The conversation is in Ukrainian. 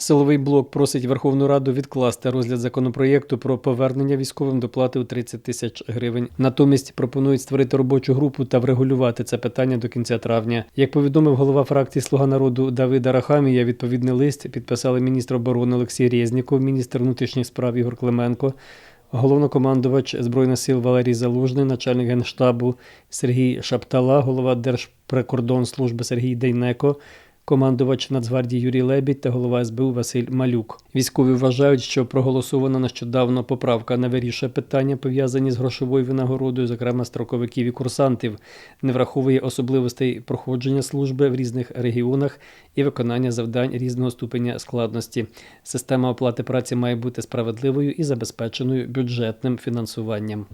Силовий блок просить Верховну Раду відкласти розгляд законопроєкту про повернення військовим доплати у 30 тисяч гривень. Натомість пропонують створити робочу групу та врегулювати це питання до кінця травня. Як повідомив голова фракції Слуга народу Давида Рахамія, відповідний лист підписали міністр оборони Олексій Резніков, міністр внутрішніх справ Ігор Клименко. Головнокомандувач Збройних сил Валерій Залужний, начальник генштабу Сергій Шаптала, голова Держприкордонслужби Сергій Дейнеко, командувач Нацгвардії Юрій Лебідь та голова СБУ Василь Малюк. Військові вважають, що проголосована нещодавно поправка не вирішує питання, пов'язані з грошовою винагородою, зокрема строковиків і курсантів, не враховує особливостей проходження служби в різних регіонах і виконання завдань різного ступеня складності. Система оплати праці має бути справедливою і забезпеченою бюджетним фінансуванням.